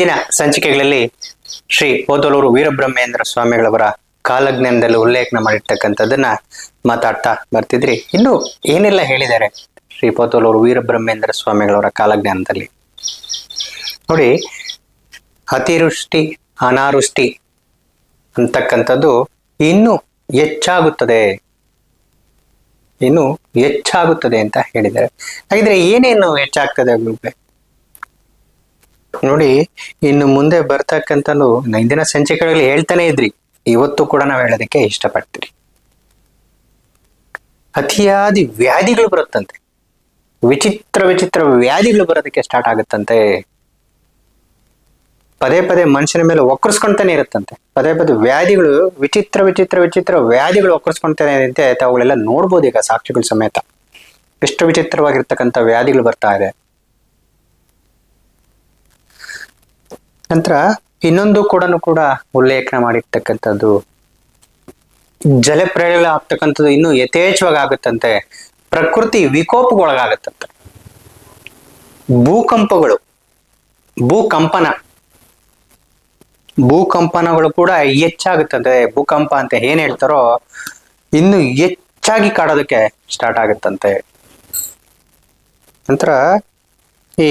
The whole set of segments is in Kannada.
ಇಂದಿನ ಸಂಚಿಕೆಗಳಲ್ಲಿ ಶ್ರೀ ಪೋತಲೂರು ವೀರಬ್ರಹ್ಮೇಂದ್ರ ಸ್ವಾಮಿಗಳವರ ಕಾಲಜ್ಞಾನದಲ್ಲಿ ಉಲ್ಲೇಖನ ಮಾಡಿರ್ತಕ್ಕಂಥದ್ದನ್ನ ಮಾತಾಡ್ತಾ ಬರ್ತಿದ್ರಿ. ಇನ್ನು ಏನೆಲ್ಲ ಹೇಳಿದ್ದಾರೆ ಶ್ರೀ ಪೋತೋಲೂರು ವೀರಬ್ರಹ್ಮೇಂದ್ರ ಸ್ವಾಮಿಗಳವರ ಕಾಲಜ್ಞಾನದಲ್ಲಿ? ನೋಡಿ, ಅತಿವೃಷ್ಟಿ, ಅನಾವೃಷ್ಟಿ ಅಂತಕ್ಕಂಥದ್ದು ಇನ್ನು ಹೆಚ್ಚಾಗುತ್ತದೆ. ಇನ್ನು ಹೆಚ್ಚಾಗುತ್ತದೆ ಅಂತ ಹೇಳಿದ್ದಾರೆ. ಹಾಗಿದ್ರೆ ಏನೇನು ಹೆಚ್ಚಾಗ್ತದೆ ಗುರುಗಳೇ? ನೋಡಿ, ಇನ್ನು ಮುಂದೆ ಬರ್ತಕ್ಕಂಥ ಇಂದಿನ ಸಂಚಿಕೆಗಳಲ್ಲಿ ಹೇಳ್ತಾನೆ ಇದ್ರಿ. ಇವತ್ತು ಕೂಡ ನಾವು ಹೇಳೋದಕ್ಕೆ ಇಷ್ಟಪಡ್ತೀರಿ. ಅತಿಯಾದಿ ವ್ಯಾಧಿಗಳು ಬರುತ್ತಂತೆ. ವಿಚಿತ್ರ ವಿಚಿತ್ರ ವ್ಯಾಧಿಗಳು ಬರೋದಕ್ಕೆ ಸ್ಟಾರ್ಟ್ ಆಗುತ್ತಂತೆ. ಪದೇ ಪದೇ ಮನುಷ್ಯನ ಮೇಲೆ ಒಕ್ಕರ್ಸ್ಕೊಂತಾನೆ ಇರುತ್ತಂತೆ. ಪದೇ ಪದೇ ವ್ಯಾಧಿಗಳು, ವಿಚಿತ್ರ ವಿಚಿತ್ರ ವಿಚಿತ್ರ ವ್ಯಾಧಿಗಳು ಒಕ್ಕರ್ಸ್ಕೊಂತಾನೆ ಇರುತ್ತೆ. ಅವುಗಳೆಲ್ಲ ನೋಡ್ಬೋದು ಈಗ ಸಾಕ್ಷಿಗಳ ಸಮೇತ. ಎಷ್ಟು ವಿಚಿತ್ರವಾಗಿರ್ತಕ್ಕಂಥ ವ್ಯಾಧಿಗಳು ಬರ್ತಾ ಇದೆ. ನಂತರ ಇನ್ನೊಂದು ಕೂಡ ಕೂಡ ಉಲ್ಲೇಖನ ಮಾಡಿರ್ತಕ್ಕಂಥದ್ದು. ಜಲಪ್ರಯೋಗ ಆಗ್ತಕ್ಕಂಥದ್ದು ಇನ್ನೂ ಯಥೇಚ್ಛವಾಗಿ ಆಗುತ್ತಂತೆ. ಪ್ರಕೃತಿ ವಿಕೋಪಗೊಳಗಾಗತ್ತಂತೆ. ಭೂಕಂಪಗಳು, ಭೂಕಂಪನ, ಭೂಕಂಪನಗಳು ಕೂಡ ಹೆಚ್ಚಾಗುತ್ತಂತೆ. ಭೂಕಂಪ ಅಂತ ಏನ್ ಹೇಳ್ತಾರೋ ಇನ್ನು ಹೆಚ್ಚಾಗಿ ಕಾಡೋದಕ್ಕೆ ಸ್ಟಾರ್ಟ್ ಆಗುತ್ತಂತೆ. ನಂತರ ಈ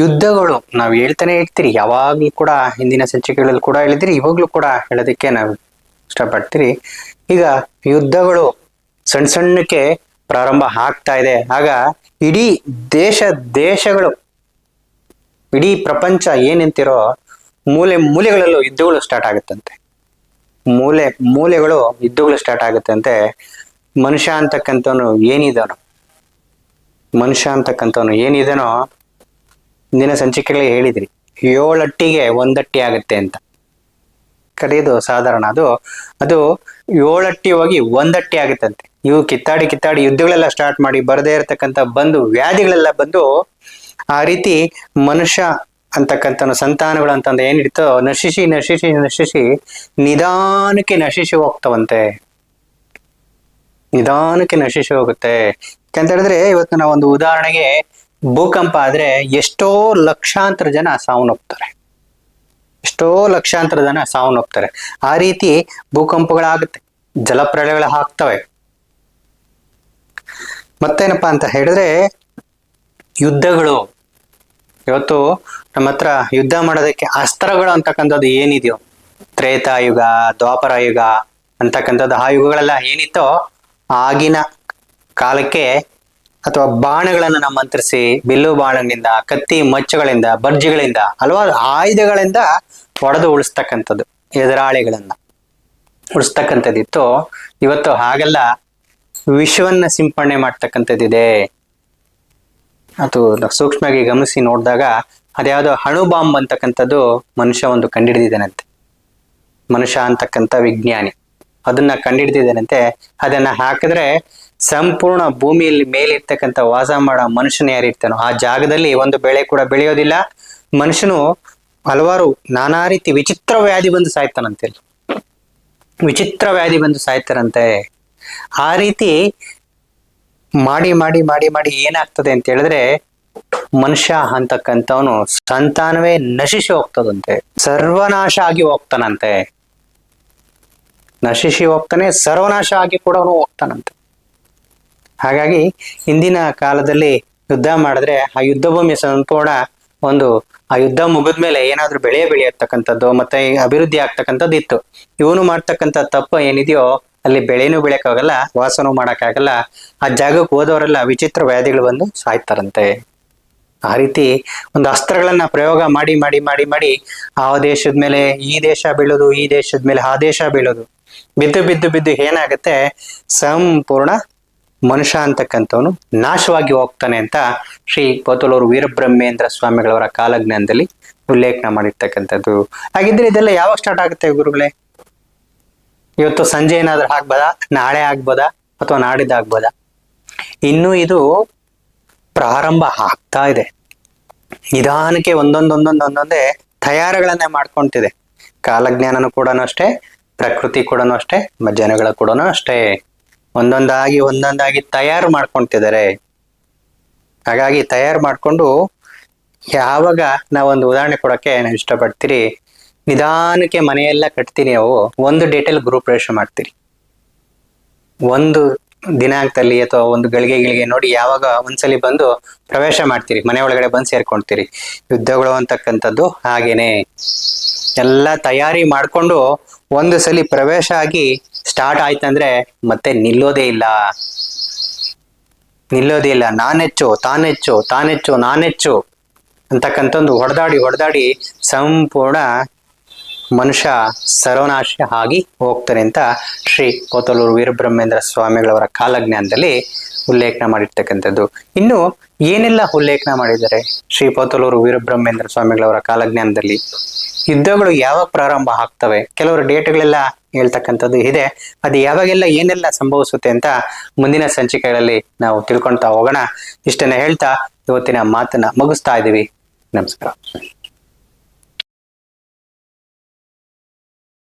ಯುದ್ಧಗಳು. ನಾವು ಹೇಳ್ತಾನೆ ಇರ್ತೀರಿ ಯಾವಾಗ್ಲೂ ಕೂಡ ಹಿಂದಿನ ಸಂಚಿಕೆಗಳಲ್ಲಿ ಕೂಡ ಹೇಳಿದ್ರಿ. ಇವಾಗ್ಲೂ ಕೂಡ ಹೇಳೋದಕ್ಕೆ ನಾವು ಇಷ್ಟಪಡ್ತೀರಿ. ಈಗ ಯುದ್ಧಗಳು ಸಣ್ಣ ಸಣ್ಣಕ್ಕೆ ಪ್ರಾರಂಭ ಆಗ್ತಾ ಇದೆ. ಆಗ ಇಡೀ ದೇಶ ದೇಶಗಳು, ಇಡೀ ಪ್ರಪಂಚ ಏನಂತಿರೋ ಮೂಲೆ ಮೂಲೆಗಳಲ್ಲೂ ಯುದ್ಧಗಳು ಸ್ಟಾರ್ಟ್ ಆಗುತ್ತಂತೆ. ಮೂಲೆ ಮೂಲೆಗಳು ಯುದ್ಧಗಳು ಸ್ಟಾರ್ಟ್ ಆಗುತ್ತಂತೆ. ಮನುಷ್ಯ ಅಂತಕ್ಕಂಥವನು ಏನಿದಾನೋ, ಮನುಷ್ಯ ಅಂತಕ್ಕಂಥವನು ಏನಿದಾನೋ ಇಂದಿನ ಸಂಚಿಕೆಗಳಿಗೆ ಹೇಳಿದ್ರಿ. ಏಳಟ್ಟಿಗೆ ಒಂದಟ್ಟಿ ಆಗುತ್ತೆ ಅಂತ. ಕರೆಯೋದು ಸಾಧಾರಣ. ಅದು ಅದು ಏಳಟ್ಟಿ ಹೋಗಿ ಒಂದಟ್ಟಿ ಆಗುತ್ತಂತೆ. ಇವು ಕಿತ್ತಾಡಿ ಕಿತ್ತಾಡಿ ಯುದ್ಧಗಳೆಲ್ಲ ಸ್ಟಾರ್ಟ್ ಮಾಡಿ ಬರದೇ ಇರತಕ್ಕಂಥ ಬಂದು, ವ್ಯಾಧಿಗಳೆಲ್ಲ ಬಂದು ಆ ರೀತಿ ಮನುಷ್ಯ ಅಂತಕ್ಕಂಥ ಸಂತಾನಗಳು ಅಂತಂದ ಏನಿಡ್ತೋ ನಶಿಸಿ ನಶಿಸಿ ನಶಿಸಿ ನಿಧಾನಕ್ಕೆ ನಶಿಸಿ ಹೋಗ್ತವಂತೆ. ನಿಧಾನಕ್ಕೆ ನಶಿಸಿ ಹೋಗುತ್ತೆ. ಯಾಕಂತ ಹೇಳಿದ್ರೆ ಇವತ್ತು ನಾವು ಒಂದು ಉದಾಹರಣೆಗೆ ಭೂಕಂಪ ಆದ್ರೆ ಎಷ್ಟೋ ಲಕ್ಷಾಂತರ ಜನ ಸಾವನ್ನಪ್ತಾರೆ ಎಷ್ಟೋ ಲಕ್ಷಾಂತರ ಜನ ಸಾವನ್ನಪ್ತಾರೆ ಆ ರೀತಿ ಭೂಕಂಪಗಳಾಗುತ್ತೆ. ಜಲಪ್ರಳಯಗಳು ಆಗ್ತವೆ. ಮತ್ತೇನಪ್ಪಾ ಅಂತ ಹೇಳಿದ್ರೆ ಯುದ್ಧಗಳು. ಇವತ್ತು ನಮ್ಮ ಹತ್ರ ಯುದ್ಧ ಮಾಡೋದಕ್ಕೆ ಅಸ್ತ್ರಗಳು ಅಂತಕ್ಕಂಥದ್ದು ಏನಿದೆಯೋ, ತ್ರೇತಾಯುಗ ದ್ವಾಪರ ಯುಗ ಅಂತಕ್ಕಂಥದ್ದು ಆ ಯುಗಗಳೆಲ್ಲ ಏನಿತ್ತೋ ಆಗಿನ ಕಾಲಕ್ಕೆ ಅಥವಾ ಬಾಣಗಳನ್ನು ನಾವು ಮಂತ್ರಿಸಿ, ಬಿಲ್ಲು ಬಾಣಗಳಿಂದ, ಕತ್ತಿ ಮಚ್ಚುಗಳಿಂದ, ಬರ್ಜಿಗಳಿಂದ, ಹಲವಾರು ಆಯುಧಗಳಿಂದ ಹೊಡೆದು ಉಳಿಸ್ತಕ್ಕಂಥದ್ದು, ಎದುರಾಳಿಗಳನ್ನ ಉಳಿಸ್ತಕ್ಕಂಥದ್ದಿತ್ತು. ಇವತ್ತು ಹಾಗೆಲ್ಲ ವಿಷವನ್ನ ಸಿಂಪಡಣೆ ಮಾಡ್ತಕ್ಕಂಥದ್ದಿದೆ. ಅದು ಸೂಕ್ಷ್ಮವಾಗಿ ಗಮನಿಸಿ ನೋಡಿದಾಗ ಅದ್ಯಾವುದೋ ಅಣು ಬಾಂಬ್ ಅಂತಕ್ಕಂಥದ್ದು ಮನುಷ್ಯ ಒಂದು ಕಂಡಿಡಿದಿದ್ದಾನಂತೆ. ಮನುಷ್ಯ ಅಂತಕ್ಕಂಥ ವಿಜ್ಞಾನಿ. ಅದನ್ನ ಕಂಡಿಡ್ದಿದ್ದಾನಂತೆ. ಅದನ್ನ ಹಾಕಿದ್ರೆ ಸಂಪೂರ್ಣ ಭೂಮಿಯಲ್ಲಿ ಮೇಲಿರ್ತಕ್ಕಂಥ ವಾಸ ಮಾಡೋ ಮನುಷ್ಯನ ಯಾರಿರ್ತಾನೋ ಆ ಜಾಗದಲ್ಲಿ ಒಂದು ಬೆಳೆ ಕೂಡ ಬೆಳೆಯೋದಿಲ್ಲ. ಮನುಷ್ಯನು ಹಲವಾರು ನಾನಾ ರೀತಿ ವಿಚಿತ್ರ ವ್ಯಾಧಿ ಬಂದು ಸಾಯ್ತಾನಂತೆ ವಿಚಿತ್ರ ವ್ಯಾಧಿ ಬಂದು ಸಾಯ್ತಾರಂತೆ. ಆ ರೀತಿ ಮಾಡಿ ಮಾಡಿ ಮಾಡಿ ಮಾಡಿ ಏನಾಗ್ತದೆ ಅಂತ ಹೇಳಿದ್ರೆ, ಮನುಷ್ಯ ಅಂತಕ್ಕಂಥವನು ಸಂತಾನವೇ ನಶಿಸಿ ಹೋಗ್ತದಂತೆ. ಸರ್ವನಾಶ ಆಗಿ ಹೋಗ್ತಾನಂತೆ. ನಶಿಸಿ ಹೋಗ್ತಾನೆ, ಸರ್ವನಾಶ ಆಗಿ ಕೂಡ ಹೋಗ್ತಾನಂತೆ. ಹಾಗಾಗಿ ಹಿಂದಿನ ಕಾಲದಲ್ಲಿ ಯುದ್ಧ ಮಾಡಿದ್ರೆ ಆ ಯುದ್ಧ ಭೂಮಿ ಸಂಪೂರ್ಣ ಒಂದು ಆ ಯುದ್ಧ ಮುಗಿದ ಮೇಲೆ ಏನಾದ್ರೂ ಬೆಳೆ ಬೆಳೆಯತಕ್ಕಂಥದ್ದು ಮತ್ತೆ ಅಭಿವೃದ್ಧಿ ಆಗ್ತಕ್ಕಂಥದ್ದು ಇತ್ತು. ಇವನು ಮಾಡ್ತಕ್ಕಂಥ ತಪ್ಪು ಏನಿದೆಯೋ ಅಲ್ಲಿ ಬೆಳೆನೂ ಬೆಳೆಯಕ್ಕಾಗಲ್ಲ, ವಾಸನೂ ಮಾಡಕ್ಕಾಗಲ್ಲ, ಆ ಜಾಗಕ್ಕೆ ಹೋದವರೆಲ್ಲ ವಿಚಿತ್ರ ವ್ಯಾಧಿಗಳು ಬಂದು ಸಾಯ್ತಾರಂತೆ. ಆ ರೀತಿ ಒಂದು ಅಸ್ತ್ರಗಳನ್ನ ಪ್ರಯೋಗ ಮಾಡಿ ಮಾಡಿ ಮಾಡಿ ಮಾಡಿ ಆ ದೇಶದ ಮೇಲೆ, ಈ ದೇಶ ಬೀಳೋದು, ಈ ದೇಶದ ಮೇಲೆ, ಆ ದೇಶ ಬೀಳೋದು. ಬಿದ್ದು ಬಿದ್ದು ಬಿದ್ದು ಏನಾಗುತ್ತೆ? ಸಂಪೂರ್ಣ ಮನುಷ್ಯ ಅಂತಕ್ಕಂಥವನು ನಾಶವಾಗಿ ಹೋಗ್ತಾನೆ ಅಂತ ಶ್ರೀ ಪೋತಲೂರು ವೀರಬ್ರಹ್ಮೇಂದ್ರ ಸ್ವಾಮಿಗಳವರ ಕಾಲಜ್ಞಾನದಲ್ಲಿ ಉಲ್ಲೇಖನ ಮಾಡಿರ್ತಕ್ಕಂಥದ್ದು. ಹಾಗಿದ್ರೆ ಇದೆಲ್ಲ ಯಾವಾಗ ಸ್ಟಾರ್ಟ್ ಆಗುತ್ತೆ ಗುರುಗಳೇ? ಇವತ್ತು ಸಂಜೆ ಏನಾದ್ರೂ ಆಗ್ಬೋದಾ? ನಾಳೆ ಆಗ್ಬೋದಾ? ಅಥವಾ ನಾಡಿದ್ದು ಆಗ್ಬೋದಾ? ಇನ್ನು ಇದು ಪ್ರಾರಂಭ ಆಗ್ತಾ ಇದೆ. ನಿಧಾನಕ್ಕೆ ಒಂದೊಂದ್ ಒಂದೊಂದ್ ಒಂದೊಂದೇ ತಯಾರಿಗಳನ್ನೇ ಮಾಡ್ಕೊಂತಿದೆ. ಕಾಲಜ್ಞಾನನು ಕೂಡ ಅಷ್ಟೇ, ಪ್ರಕೃತಿ ಕೂಡ ಅಷ್ಟೇ, ಜನಗಳ ಕೂಡ ಅಷ್ಟೇ. ಒಂದೊಂದಾಗಿ ಒಂದೊಂದಾಗಿ ತಯಾರು ಮಾಡ್ಕೊಂತಿದ್ದಾರೆ. ಹಾಗಾಗಿ ತಯಾರು ಮಾಡ್ಕೊಂಡು ಯಾವಾಗ ನಾವೊಂದು ಉದಾಹರಣೆ ಕೊಡೋಕ್ಕೆ ನಾವು ಇಷ್ಟಪಡ್ತೀರಿ? ನಿಧಾನಕ್ಕೆ ಮನೆಯೆಲ್ಲ ಕಟ್ತೀನಿ ನಾವು ಒಂದು ಡೇಟಲ್ಲಿ ಗೃಹ ಪ್ರವೇಶ ಮಾಡ್ತೀರಿ. ಒಂದು ದಿನಾಂಕದಲ್ಲಿ ಅಥವಾ ಒಂದು ಗಳಿಗೆ ಗಳಿಗೆ ನೋಡಿ ಯಾವಾಗ ಒಂದ್ಸಲಿ ಬಂದು ಪ್ರವೇಶ ಮಾಡ್ತೀರಿ. ಮನೆ ಒಳಗಡೆ ಬಂದು ಸೇರ್ಕೊಂತೀರಿ. ಯುದ್ಧಗಳು ಅಂತಕ್ಕಂಥದ್ದು ಹಾಗೇನೆ. ಎಲ್ಲ ತಯಾರಿ ಮಾಡ್ಕೊಂಡು ಒಂದು ಸಲಿ ಪ್ರವೇಶ ಆಗಿ ಸ್ಟಾರ್ಟ್ ಆಯ್ತಂದ್ರೆ ಮತ್ತೆ ನಿಲ್ಲೋದೇ ಇಲ್ಲ. ನಿಲ್ಲೋದೇ ಇಲ್ಲ. ನಾನೆಚ್ಚು, ತಾನೆಚ್ಚು ತಾನೆಚ್ಚು, ನಾನೆಚ್ಚು ಅಂತಕ್ಕಂಥ ಒಂದು ಹೊಡೆದಾಡಿ ಹೊಡೆದಾಡಿ ಸಂಪೂರ್ಣ ಮನುಷ್ಯ ಸರ್ವನಾಶ ಆಗಿ ಹೋಗ್ತಾನೆ ಅಂತ ಶ್ರೀ ಕೋತಲೂರು ವೀರಬ್ರಹ್ಮೇಂದ್ರ ಸ್ವಾಮಿಗಳವರ ಕಾಲಜ್ಞಾನದಲ್ಲಿ ಉಲ್ಲೇಖನ ಮಾಡಿರ್ತಕ್ಕಂಥದ್ದು. ಇನ್ನು ಏನೆಲ್ಲ ಉಲ್ಲೇಖನ ಮಾಡಿದ್ದಾರೆ ಶ್ರೀ ಕೋತಲೂರು ವೀರಬ್ರಹ್ಮೇಂದ್ರ ಸ್ವಾಮಿಗಳವರ ಕಾಲಜ್ಞಾನದಲ್ಲಿ? ಯುದ್ಧಗಳು ಯಾವಾಗ ಪ್ರಾರಂಭ ಆಗ್ತವೆ? ಕೆಲವರು ಡೇಟ್ಗಳೆಲ್ಲ ಹೇಳ್ತಕ್ಕಂಥದ್ದು ಇದೆ. ಅದು ಯಾವಾಗೆಲ್ಲ ಏನೆಲ್ಲ ಸಂಭವಿಸುತ್ತೆ ಅಂತ ಮುಂದಿನ ಸಂಚಿಕೆಗಳಲ್ಲಿ ನಾವು ತಿಳ್ಕೊಳ್ತಾ ಹೋಗೋಣ. ಇಷ್ಟನ್ನ ಹೇಳ್ತಾ ಇವತ್ತಿನ ಮಾತನ್ನ ಮುಗಿಸ್ತಾ ಇದ್ದೀವಿ. ನಮಸ್ಕಾರ.